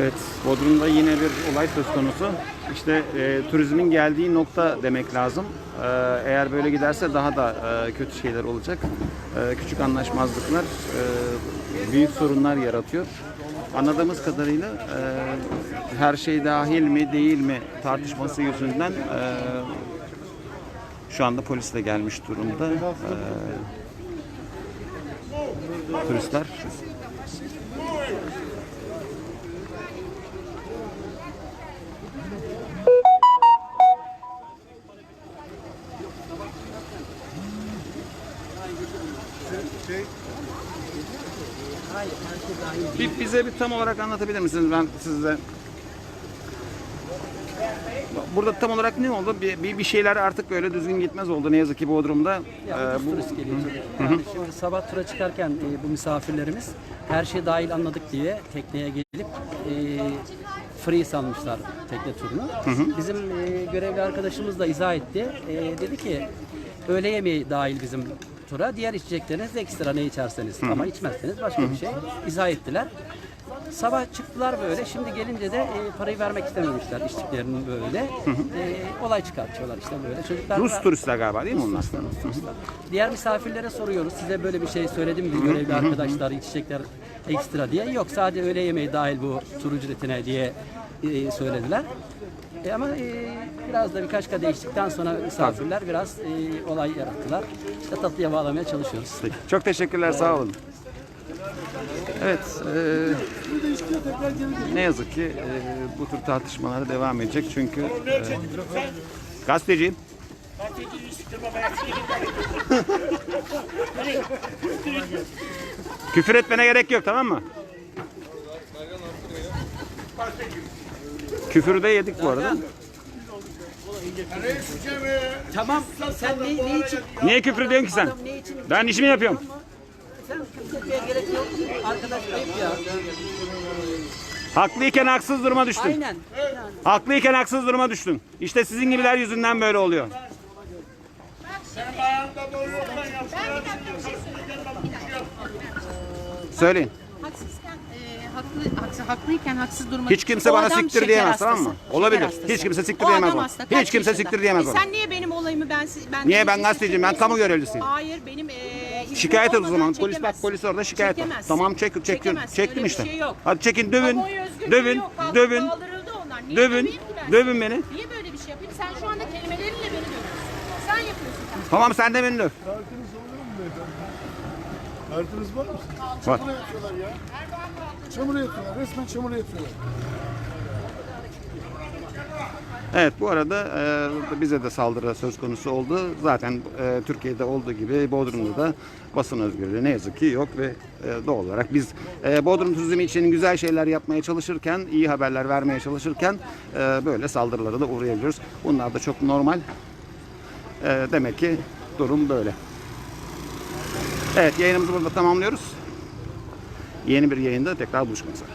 Evet, Bodrum'da yine bir olay söz konusu. İşte e, turizmin geldiği nokta demek lazım. E, eğer böyle giderse daha da e, kötü şeyler olacak. E, küçük anlaşmazlıklar e, büyük sorunlar yaratıyor. Anladığımız kadarıyla e, her şey dahil mi değil mi tartışması yüzünden e, şu anda polis de gelmiş durumda. E, turistler Bir, bize bir tam olarak anlatabilir misiniz? Ben size Burada tam olarak ne oldu? Bir, bir, bir şeyler artık böyle düzgün gitmez oldu ne yazık ki Bodrum'da. Ya Ee, ucuz turist geliyor tabii. Yani şimdi sabah tura çıkarken e, bu misafirlerimiz her şey dahil anladık diye tekneye gelip e, free salmışlar tekne turunu. Bizim e, görevli arkadaşımız da izah etti. E, dedi ki öğle yemeği dahil bizim tura. Diğer içecekleriniz ekstra ne içerseniz ama içmezseniz başka bir şey izah ettiler. Sabah çıktılar böyle. Şimdi gelince de e, parayı vermek istememişler içtiklerinin böyle. E, olay çıkartıyorlar işte böyle. Çocuklar Rus turistler galiba değil mi onlar? Diğer misafirlere soruyoruz. Size böyle bir şey söyledim mi görevli arkadaşlar içecekler ekstra diye. Yok sadece öğle yemeği dahil bu tur ücretine diye e, söylediler. E, ama e, biraz da birkaç kadeh içtikten sonra misafirler biraz e, olay yarattılar. İşte tatlıya bağlamaya çalışıyoruz. Çok teşekkürler, sağ olun. Evet, e, ne yazık ki e, bu tür tartışmalar devam edecek çünkü e, gazeteciyim. Küfür etmene gerek yok tamam mı? Küfürü de yedik bu arada. Tamam sen ne, ne için? Niye küfür ediyorsun ki sen? Ne için? Ben işimi yapıyorum. Sen küfür etmeye gerek yok. Arkadaş ayıp ya. Haklıyken haksız duruma düştün. Aynen. Haklıyken haksız duruma düştün. İşte sizin gibiler yüzünden böyle oluyor. Söyleyin. Haksızken, haklı, haksız, haklıyken haksız durma. Hiç kimse O bana adam siktir şeker diyemez, tamam mı? şeker Olabilir. hastası. Hiç kimse siktir O diyemez adam bana. hasta, Hiç kimse yaşında? siktir diyemez E bana. Sen niye benim olayımı ben ben Niye ben gazeteciyim? Ben kamu görevlisiyim. Hayır benim e, iznim Şikayet et o olmadan zaman. Polis bak çekemezsin. polis orada şikayet et. Çekemezsin. Tamam çek çek Çekemezsin, çektim öyle bir işte. şey yok. Hadi çekin dövün. Kamuoyu özgürlüğü Dövün. yok, Dövün. Kaldırıldı onlar. Niye Dövün. döveyim ki ben Dövün beni. Niye böyle bir şey yapayım? Sen şu anda kelimelerinle beni dövüyorsun. Sen yapıyorsun. Tamam sen de beni döv. Kartınız oluyor mu beyefendi? Kartınız var mı? Var. Çamura yatıyorlar ya. Çamura yatıyorlar. Resmen çamura yatıyorlar. Evet bu arada e, bize de saldırı söz konusu oldu. Zaten e, Türkiye'de olduğu gibi Bodrum'da da basın özgürlüğü ne yazık ki yok ve e, doğal olarak biz e, Bodrum turizmi için güzel şeyler yapmaya çalışırken, iyi haberler vermeye çalışırken e, böyle saldırılara da uğrayabiliyoruz. Bunlar da çok normal. E, demek ki durum böyle. Evet yayınımızı burada tamamlıyoruz. Yeni bir yayında tekrar buluşmak üzere.